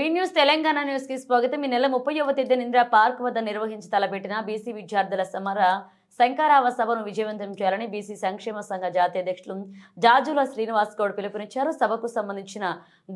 వి news Telangana న్యూస్కి స్వాగతం. ఈ నెల ముప్పైవ తేదీన ఇందిరా పార్క్ వద్ద నిర్వహించి తలపెట్టిన బీసీ విద్యార్థుల సమర శంకారావ సభను విజయవంతం చేయాలని బీసీ సంక్షేమ సంఘ జాతీయ అధ్యక్షులు జాజుల శ్రీనివాస్ గౌడ్ పిలుపునిచ్చారు. సభకు సంబంధించిన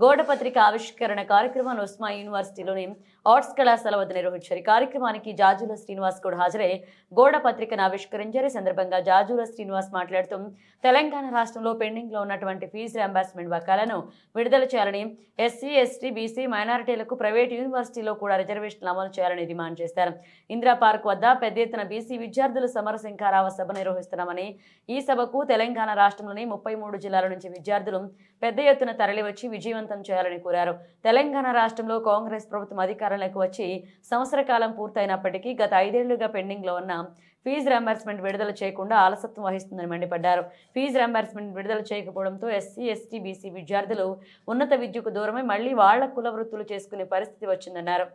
గోడపత్రిక ఆవిష్కరణ కార్యక్రమాన్ని ఉస్మా యూనివర్సిటీలోని ఆర్ట్స్ కళాశాల వద్ద నిర్వహించారు. ఈ కార్యక్రమానికి జాజుల శ్రీనివాస్ గౌడ్ హాజరై గోడ పత్రికను ఆవిష్కరించారు. ఈ సందర్భంగా జాజుల శ్రీనివాస్ మాట్లాడుతూ తెలంగాణ రాష్ట్రంలో పెండింగ్లో ఉన్నటువంటి ఫీజు రియంబర్స్మెంట్ బకాలను విడుదల చేయాలని ఎస్సీ ఎస్టీ బీసీ మైనారిటీలకు ప్రైవేట్ యూనివర్సిటీలో కూడా రిజర్వేషన్లు అమలు చేయాలని డిమాండ్ చేశారు. ఇందిరా పార్క్ వద్ద పెద్ద ఎత్తున బీసీ విద్యార్థులు సమరశంకారావ సభ నిర్వహిస్తున్నామని ఈ సభకు తెలంగాణ రాష్ట్రంలోని ముప్పై మూడు జిల్లాల నుంచి విద్యార్థులు పెద్ద ఎత్తున తరలివచ్చి విజయవంతం చేయాలని కోరారు. తెలంగాణ రాష్ట్రంలో కాంగ్రెస్ ప్రభుత్వం అధికారంలోకి వచ్చి సంవత్సర కాలం పూర్తయినప్పటికీ గత ఐదేళ్ళుగా పెండింగ్లో ఉన్న ఫీజు రియంబర్స్మెంట్ విడుదల చేయకుండా ఆలసత్వం వహిస్తుందని మండిపడ్డారు. ఫీజు రెంబర్స్మెంట్ విడుదల చేయకపోవడంతో ఎస్సీ ఎస్టీ బీసీ విద్యార్థులు ఉన్నత విద్యకు దూరమై మళ్ళీ వాళ్ళ కుల వృత్తులు చేసుకునే పరిస్థితి వచ్చిందన్నారు.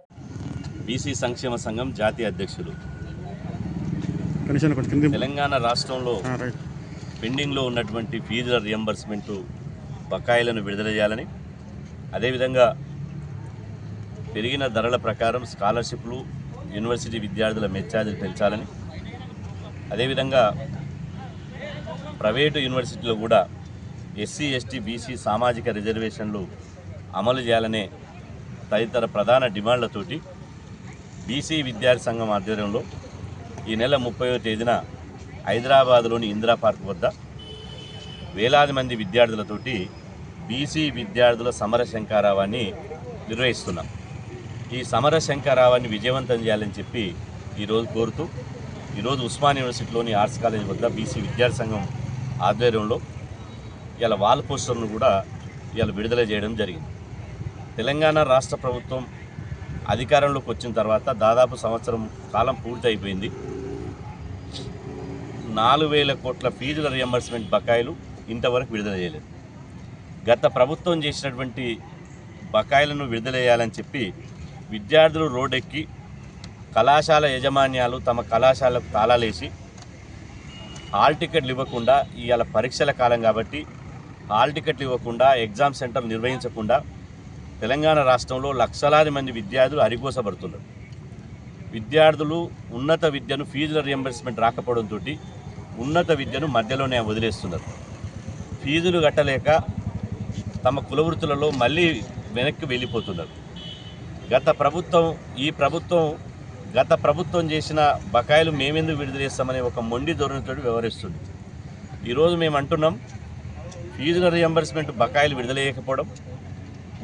బీసీ సంక్షేమ సంఘం జాతీయ అధ్యక్షులు తెలంగాణ రాష్ట్రంలో పెండింగ్లో ఉన్నటువంటి ఫీజుల రియంబర్స్మెంట్ బకాయిలను విడుదల చేయాలని అదేవిధంగా పెరిగిన ధరల ప్రకారం స్కాలర్షిప్లు యూనివర్సిటీ విద్యార్థుల మెచ్చార్జీలు పెంచాలని అదేవిధంగా ప్రైవేటు యూనివర్సిటీలో కూడా ఎస్సీ ఎస్టీ బీసీ సామాజిక రిజర్వేషన్లు అమలు చేయాలనే తదితర ప్రధాన డిమాండ్లతోటి బీసీ విద్యార్థి సంఘం ఆధ్వర్యంలో ఈ నెల ముప్పైవ తేదీన హైదరాబాద్లోని ఇందిరా పార్క్ వద్ద వేలాది మంది విద్యార్థులతోటి బీసీ విద్యార్థుల సమర శంకారావాన్ని నిర్వహిస్తున్నాం. ఈ సమర శంకారావాన్ని విజయవంతం చేయాలని చెప్పి ఈరోజు కోరుతూ ఈరోజు ఉస్మాన్ యూనివర్సిటీలోని ఆర్ట్స్ కాలేజ్ వద్ద బీసీ విద్యార్థి సంఘం ఆధ్వర్యంలో ఇలా వాల్ పోస్టర్ను కూడా ఇలా విడుదల చేయడం జరిగింది. తెలంగాణ రాష్ట్ర ప్రభుత్వం అధికారంలోకి వచ్చిన తర్వాత దాదాపు సంవత్సరం కాలం పూర్తయిపోయింది. నాలుగు వేల కోట్ల ఫీజుల రియంబర్స్మెంట్ బకాయిలు ఇంతవరకు విడుదల చేయలేదు. గత ప్రభుత్వం చేసినటువంటి బకాయిలను విడుదల చేయాలని చెప్పి విద్యార్థులు రోడ్డెక్కి కళాశాల యజమాన్యాలు తమ కళాశాలకు తాళాలేసి హాల్ టికెట్లు ఇవ్వకుండా ఇవాళ పరీక్షల కాలం కాబట్టి హాల్ టికెట్లు ఇవ్వకుండా ఎగ్జామ్ సెంటర్ నిర్వహించకుండా తెలంగాణ రాష్ట్రంలో లక్షలాది మంది విద్యార్థులు అరిగోసపడుతున్నారు విద్యార్థులు ఉన్నత విద్యను ఫీజుల రియంబర్స్మెంట్ రాకపోవడంతో ఉన్నత విద్యను మధ్యలోనే వదిలేస్తున్నారు. ఫీజులు కట్టలేక తమ కులవృత్తులలో మళ్ళీ వెనక్కి వెళ్ళిపోతున్నారు. గత ప్రభుత్వం ఈ ప్రభుత్వం గత ప్రభుత్వం చేసిన బకాయిలు మేమెందుకు విడుదలేస్తామనే ఒక మొండి ధోరణితో వ్యవహరిస్తుంది. ఈరోజు మేము అంటున్నాం ఫీజుల రియంబర్స్మెంట్ బకాయిలు విడుదల చేయకపోవడం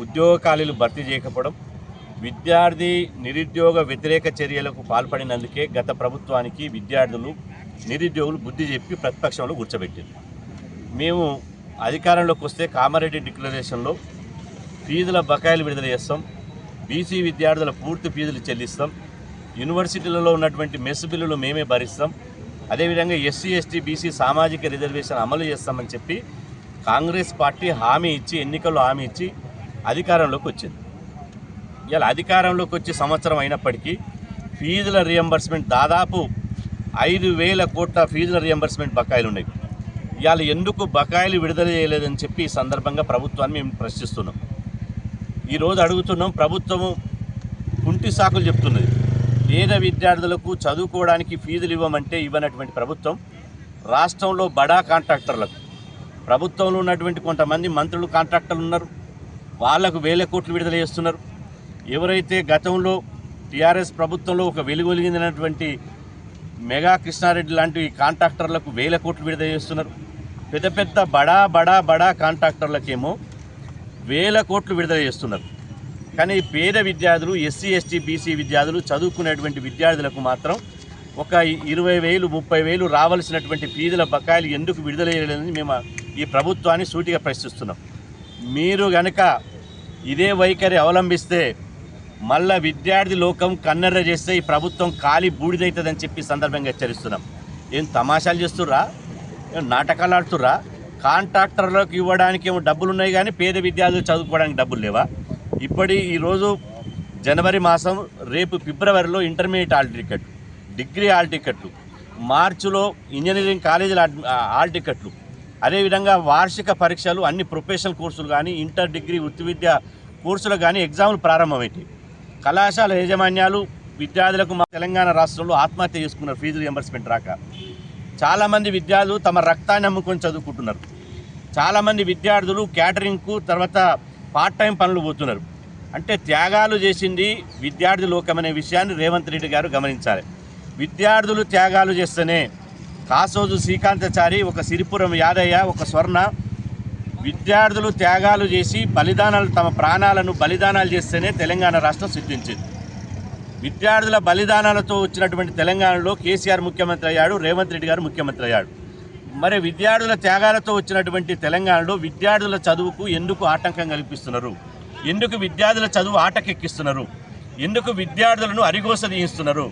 ఉద్యోగ ఖాళీలు భర్తీ చేయకపోవడం విద్యార్థి నిరుద్యోగ వ్యతిరేక చర్యలకు పాల్పడినందుకే గత ప్రభుత్వానికి విద్యార్థులు నిరుద్యోగులు బుద్ధి చెప్పి ప్రతిపక్షంలో కూర్చోబెట్టింది మేము అధికారంలోకి వస్తే కామారెడ్డి డిక్లరేషన్లో ఫీజుల బకాయిలు విడుదల చేస్తాం బీసీ విద్యార్థుల పూర్తి ఫీజులు చెల్లిస్తాం యూనివర్సిటీలలో ఉన్నటువంటి మెస్ బిల్లులు మేమే భరిస్తాం అదేవిధంగా ఎస్సీ ఎస్టీ బీసీ సామాజిక రిజర్వేషన్ అమలు చేస్తామని చెప్పి కాంగ్రెస్ పార్టీ హామీ ఇచ్చి ఎన్నికల్లో హామీ ఇచ్చి అధికారంలోకి వచ్చింది. ఇలా అధికారంలోకి వచ్చి సంవత్సరం అయినప్పటికీ ఫీజుల రియంబర్స్మెంట్ దాదాపు ఐదు వేల కోట్ల ఫీజుల రియంబర్స్మెంట్ బకాయిలు ఉన్నాయి. ఇవాళ ఎందుకు బకాయిలు విడుదల చేయలేదని చెప్పి ఈ సందర్భంగా ప్రభుత్వాన్ని మేము ప్రశ్నిస్తున్నాం. ఈరోజు అడుగుతున్నాం ప్రభుత్వము కుంటి సాకులు చెప్తున్నది. పేద విద్యార్థులకు చదువుకోవడానికి ఫీజులు ఇవ్వమంటే ఇవ్వనటువంటి ప్రభుత్వం రాష్ట్రంలో బడా కాంట్రాక్టర్లకు ప్రభుత్వంలో ఉన్నటువంటి కొంతమంది మంత్రులు కాంట్రాక్టర్లు ఉన్నారు. వాళ్ళకు వేల కోట్లు విడుదల చేస్తున్నారు. ఎవరైతే గతంలో టీఆర్ఎస్ ప్రభుత్వంలో ఒక వెలుగొలిగినటువంటి మెగా కృష్ణారెడ్డి లాంటి కాంట్రాక్టర్లకు వేల కోట్లు విడుదల చేస్తున్నారు. పెద్ద పెద్ద బడా బడా బడా కాంట్రాక్టర్లకేమో వేల కోట్లు విడుదల చేస్తున్నారు. కానీ పేద విద్యార్థులు ఎస్సీ ఎస్టీ బీసీ విద్యార్థులు చదువుకునేటువంటి విద్యార్థులకు మాత్రం ఒక ఇరవై వేలు ముప్పై వేలు రావాల్సినటువంటి ఫీజుల బకాయిలు ఎందుకు విడుదల చేయలేదని మేము ఈ ప్రభుత్వాన్ని సూటిగా ప్రశ్నిస్తున్నాం. మీరు గనక ఇదే వైఖరి అవలంబిస్తే మళ్ళా విద్యార్థి లోకం కన్నెర్ర చేస్తే ఈ ప్రభుత్వం ఖాళీ బూడిదవుతుందని చెప్పి సందర్భంగా హెచ్చరిస్తున్నాం. ఏం తమాషాలు చేస్తుర్రా? ఏం నాటకాలు ఆడుతుర్రా? కాంట్రాక్టర్లకు ఇవ్వడానికి ఏమో డబ్బులు ఉన్నాయి కానీ పేద విద్యార్థులు చదువుకోవడానికి డబ్బులు లేవా? ఇప్పటి ఈరోజు జనవరి మాసం రేపు ఫిబ్రవరిలో intermediate hall ticket degree hall టికెట్లు మార్చిలో ఇంజనీరింగ్ కాలేజీల హాల్ టికెట్లు. అదేవిధంగా వార్షిక పరీక్షలు అన్ని ప్రొఫెషనల్ కోర్సులు కానీ ఇంటర్ డిగ్రీ వృత్తి విద్య కోర్సులు కానీ ఎగ్జామ్లు ప్రారంభమవుతాయి కళాశాల యాజమాన్యాలు విద్యార్థులకు మా తెలంగాణ రాష్ట్రంలో ఆత్మహత్య చేసుకున్నారు ఫీజు రియంబర్స్మెంట్ రాక చాలామంది విద్యార్థులు తమ రక్తాన్ని అమ్ముకొని చదువుకుంటున్నారు. చాలామంది విద్యార్థులు క్యాటరింగ్కు తర్వాత పార్ట్ టైం పనులు పోతున్నారు. అంటే త్యాగాలు చేసింది విద్యార్థి లోకమనే విషయాన్ని రేవంత్ రెడ్డి గారు గమనించాలి. విద్యార్థులు త్యాగాలు చేస్తేనే కాసోజు శ్రీకాంతచారి ఒక సిరిపురం యాదయ్య ఒక స్వర్ణ విద్యార్థులు త్యాగాలు చేసి బలిదానాలు తమ ప్రాణాలను బలిదానాలు చేస్తేనే తెలంగాణ రాష్ట్రం సిద్ధించింది. విద్యార్థుల బలిదానాలతో వచ్చినటువంటి తెలంగాణలో కేసీఆర్ ముఖ్యమంత్రి అయ్యాడు రేవంత్ రెడ్డి గారు ముఖ్యమంత్రి అయ్యాడు. మరి విద్యార్థుల త్యాగాలతో వచ్చినటువంటి తెలంగాణలో విద్యార్థుల చదువుకు ఎందుకు ఆటంకం కల్పిస్తున్నారు? ఎందుకు విద్యార్థుల చదువు ఆటకెక్కిస్తున్నారు? ఎందుకు విద్యార్థులను అరిగోస తీయిస్తున్నారు?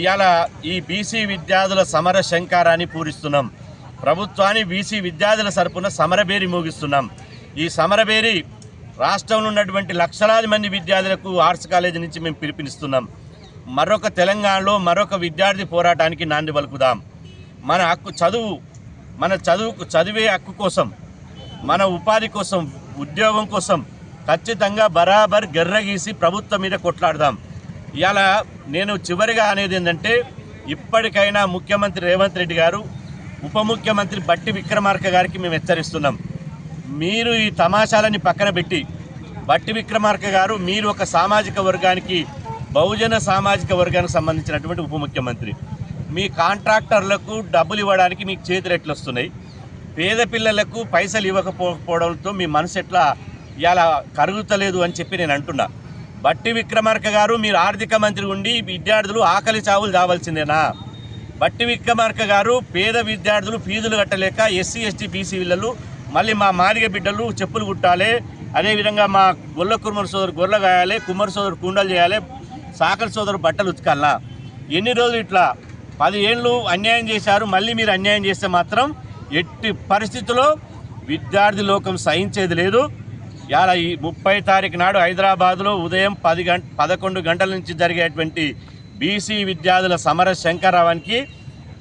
ఇవాళ ఈ బీసీ విద్యార్థుల సమర శంకారాన్ని పూరిస్తున్నాం. ప్రభుత్వాన్ని బీసీ విద్యార్థుల సరపున సమరబేరి మోగిస్తున్నాం. ఈ సమరబేరి రాష్ట్రంలో ఉన్నటువంటి లక్షలాది మంది విద్యార్థులకు ఆర్ట్స్ కాలేజీ నుంచి మేము పిలుపునిస్తున్నాం. మరొక తెలంగాణలో మరొక విద్యార్థి పోరాటానికి నాంది పలుకుదాం. మన హక్కు చదువు మన చదువుకు చదివే హక్కు కోసం మన ఉపాధి కోసం ఉద్యోగం కోసం ఖచ్చితంగా బరాబర్ గెర్రగీసి ప్రభుత్వం మీద కొట్లాడదాం. ఇలా నేను చివరిగా అనేది ఏంటంటే ఇప్పటికైనా ముఖ్యమంత్రి రేవంత్ రెడ్డి గారు ఉప ముఖ్యమంత్రి బట్టి విక్రమార్క గారికి మేము హెచ్చరిస్తున్నాం. మీరు ఈ తమాషాలని పక్కన పెట్టి బట్టి విక్రమార్క గారు మీరు ఒక సామాజిక వర్గానికి బహుజన సామాజిక వర్గానికి సంబంధించినటువంటి ఉప ముఖ్యమంత్రి. మీ కాంట్రాక్టర్లకు డబ్బులు ఇవ్వడానికి మీకు చేతులు ఎట్లా వస్తున్నాయి పేద పిల్లలకు పైసలు ఇవ్వకపోవడంతో మీ మనసు ఎట్లా ఇలా కరుగుతలేదు అని చెప్పి నేను అంటున్నా. బట్టి విక్రమార్క గారు మీరు ఆర్థిక మంత్రి ఉండి విద్యార్థులు ఆకలి చావులు దావాల్సిందేనా? బట్టి విక్రమార్క గారు పేద విద్యార్థులు ఫీజులు కట్టలేక ఎస్సీ ఎస్టీ బీసీ పిల్లలు మళ్ళీ మా మారిగ బిడ్డలు చెప్పులు కుట్టాలి. అదేవిధంగా మా గొల్ల కుమ్మరి సోదరు గొర్రె గాయాలి కుమ్మరి సోదరు కుండలు చేయాలి సాకర్ సోదరు బట్టలు ఉతకాలా. ఎన్ని రోజులు ఇట్లా? పది ఏళ్ళు అన్యాయం చేశారు మళ్ళీ మీరు అన్యాయం చేస్తే మాత్రం ఎట్టి పరిస్థితుల్లో విద్యార్థి లోకం సహించేది లేదు. ఇలా ఈ ముప్పై తారీఖు నాడు హైదరాబాద్లో ఉదయం పది గంట పదకొండు గంటల నుంచి జరిగేటువంటి బీసీ విద్యార్థుల సమర శంకరావానికి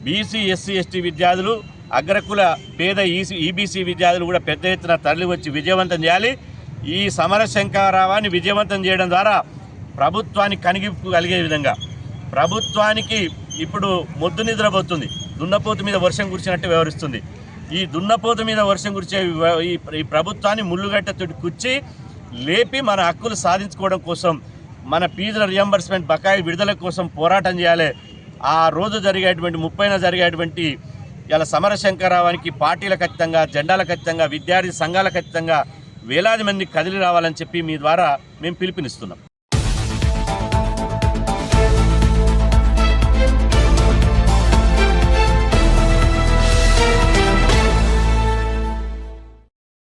బీసీ ఎస్సీ ఎస్టీ విద్యార్థులు అగ్రకుల పేద ఈసీ ఈబీసీ విద్యార్థులు కూడా పెద్ద ఎత్తున తరలి వచ్చి విజయవంతం చేయాలి. ఈ సమర శంకరావాన్ని విజయవంతం చేయడం ద్వారా ప్రభుత్వానికి కనిగింపు కలిగే విధంగా ప్రభుత్వానికి ఇప్పుడు మొద్దు నిద్రపోతుంది దున్నపోతు మీద వర్షం కురిచినట్టు వ్యవహరిస్తుంది. ఈ దున్నపోతు మీద వర్షం కురిచే ఈ ఈ ప్రభుత్వాన్ని ముళ్ళుగట్టతోటి కుచ్చి లేపి మన హక్కులు సాధించుకోవడం కోసం మన ఫీజుల రియంబర్స్మెంట్ బకాయి విడుదల కోసం పోరాటం చేయాలి. ఆ రోజు జరిగేటువంటి ముప్పైన జరిగేటువంటి ఇలా సమరశంకరావానికి పార్టీల ఖచ్చితంగా జెండాల ఖచ్చితంగా విద్యార్థి సంఘాల ఖచ్చితంగా వేలాది మంది కదిలి రావాలని చెప్పి మీ ద్వారా మేము పిలుపునిస్తున్నాం.